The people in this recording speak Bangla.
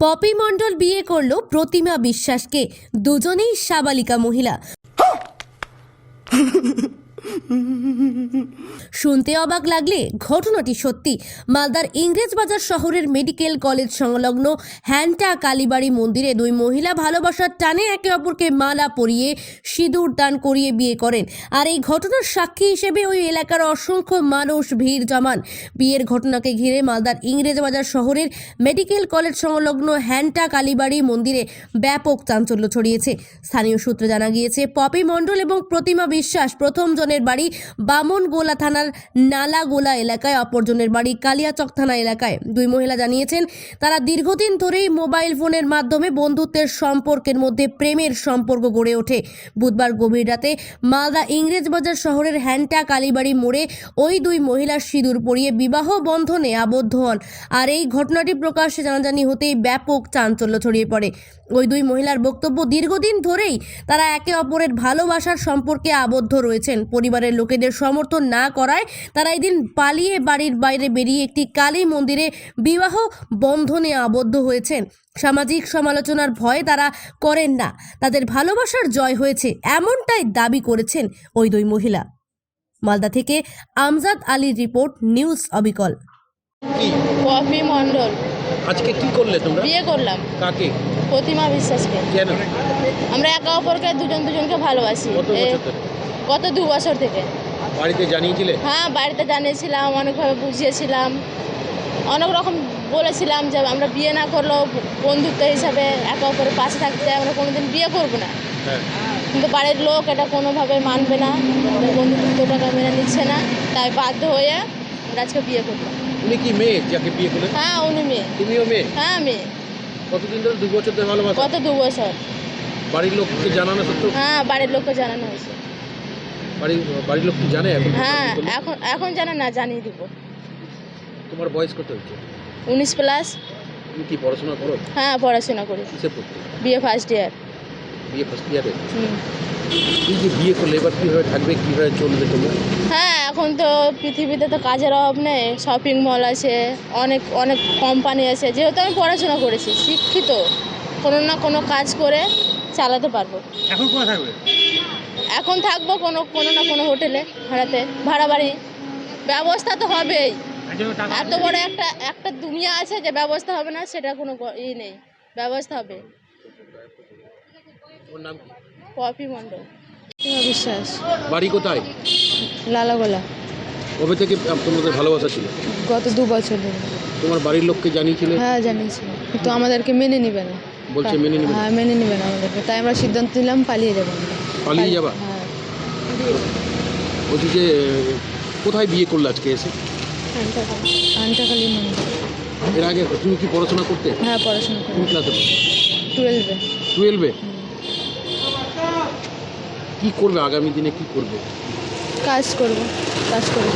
পপি মণ্ডল বিয়ে করল প্রতিমা বিশ্বাসকে। দুজনেই সাবালিকা মহিলা। শুনতে অবাক লাগলে ঘটনাটি সত্যি। মালদার ইংরেজবাজার শহরের মেডিকেল কলেজ সংলগ্ন হ্যান্টা কালীবাড়ি মন্দিরে দুই মহিলা ভালোবাসার টানে একে অপরকে মালা পরিয়ে সিঁদুর দান করিয়ে বিয়ে করেন। আর এই ঘটনার সাক্ষী হিসেবে ওই এলাকার অসংখ্য মানুষ ভিড় জমান। বিয়ের ঘটনাকে ঘিরে মালদার ইংরেজবাজার শহরের মেডিকেল কলেজ সংলগ্ন হ্যান্টা কালীবাড়ি মন্দিরে ব্যাপক চাঞ্চল্য ছড়িয়েছে। স্থানীয় সূত্রে জানা গিয়েছে, পপি মণ্ডল এবং প্রতিমা বিশ্বাস প্রথম জনের বাড়ি বামনগোলা থানার নালাগোলা এলাকায় অপরজনের বাড়ি কালিয়াচক থানা এলাকায়। দুই মহিলা জানিয়েছেন, তারা দীর্ঘদিন ধরেই মোবাইল ফোনের মাধ্যমে বন্ধুত্বের সম্পর্কের মধ্যে প্রেমের সম্পর্ক গড়ে ওঠে। বুধবার গভীর রাতে মালদা ইংরেজবাজার শহরের হ্যান্টা কালীবাড়ি মোড়ে ওই দুই মহিলার সিঁদুর পরিয়ে বিবাহ বন্ধনে আবদ্ধ হন। আর এই ঘটনাটি প্রকাশ্যে জানাজানি হতেই ব্যাপক চাঞ্চল্য ছড়িয়ে পড়ে। ওই দুই মহিলার বক্তব্য, দীর্ঘদিন ধরেই তারা একে অপরের ভালোবাসার সম্পর্কে আবদ্ধ রয়েছেন। পরিবারের লোকেদের সমর্থন না করায়। তারা এদিন পালিয়ে বাড়ির বাইরে বেরিয়ে একটি কালী মন্দিরে বিবাহ বন্ধনে আবদ্ধ হয়েছেন। সামাজিক সমালোচনার ভয়ে তারা করেন না। তাদের ভালোবাসার জয় হয়েছে এমনটাই দাবি করেছেন ওই দুই মহিলা। মালদা থেকে আমজাদ আলীর রিপোর্ট নিউজ অবিকল। কি? পপি মণ্ডল। আজকে কি করলে তোমরা? বিয়ে করলাম। কাকে? প্রতিমা বিশ্বাসকে। কেন? আমরা একে অপরকে দুজন দুজনকে ভালোবাসি। গত দু বছর থেকে। বাড়িতে জানিয়েছিলে? হ্যাঁ বাড়িতে জানিয়েছিলাম অনেকভাবে বুঝিয়েছিলাম। অনেক রকম বলেছিলাম যে আমরা বিয়ে না করলেও বন্ধুত্ব হিসাবে একে অপরের পাশে থাকতে আমরা কোনোদিন বিয়ে করব না। হ্যাঁ। কিন্তু বাড়ির লোক এটা কোনোভাবে মানবে না আমাদের বন্ধুত্বটাকে মেনে নিচ্ছে না। তাই বাধ্য হয়ে আমরা আজকে বিয়ে করলাম তুমি কি মেয়ে যাকে বিয়ে করলে? হ্যাঁ উনি মেয়ে। তুমিও মেয়ে? হ্যাঁ মেয়ে। কতদিন ধরে দু বছর ধরে ভালোবাসা? গত দু বছর। বাড়ির লোককে জানানো সত্ত্বেও হ্যাঁ বাড়ির লোককে জানানো হয়েছে। বাড়ির বাড়ির লোক কি জানে এখন হ্যাঁ এখন এখন জানে না জানিয়ে দিব। তোমার বয়স কত হচ্ছে উনিশ প্লাস তুমি কি পড়াশোনা করো? হ্যাঁ পড়াশোনা করি। কিসে পড়তে বিয়ে ফার্স্ট ইয়ার বিয়ে ফার্স্ট ইয়ারে এই যে বিয়ে করলে? এবার কীভাবে থাকবে? কীভাবে চলবে তোমরা? হ্যাঁ এখন তো পৃথিবীতে তো কাজের অভাব নেই। শপিং মল আছে অনেক অনেক কোম্পানি আছে। যেহেতু আমি পড়াশোনা করেছি শিক্ষিত। কোনো না কোনো কাজ করে চালাতে পারব। এখন কোথায় থাকবে? এখন থাকব কোনো কোনো না কোনো হোটেলে ভাড়াতে। ভাড়া বাড়ি। ব্যবস্থা তো হবেই। এত বড় একটা একটা দুনিয়া আছে যে ব্যবস্থা হবে না সেটা কোনো ই নেই। ব্যবস্থা হবে। তোমার নাম কি? পপি মণ্ডল। বিশ্বাস বাড়ি কোথায়? লালাগোলা। কবে থেকে তোমাদের ভালোবাসা ছিল? গত দু বছর ধরে। তোমার বাড়ির লোককে জানিয়েছিলে? হ্যাঁ জানিয়েছি কিন্তু আমাদেরকে মেনে নেবে না। বলছে মেনে নেবে হ্যাঁ মেনে নেবে না আমাদেরকে। তাই আমরা সিদ্ধান্ত নিলাম পালিয়ে যাব পালিয়ে যাবা? হ্যাঁ। বলছি যে কোথায় বিয়ে করলে আজকে এসে? আনটাকালি এর আগে তুমি কি পড়াশোনা করতে? হ্যাঁ পড়াশোনা কোন ক্লাসে টুয়েলভে। টুয়েলভে? কি করবে আগামী দিনে? কি করবে কাজ করব। কাজ করব।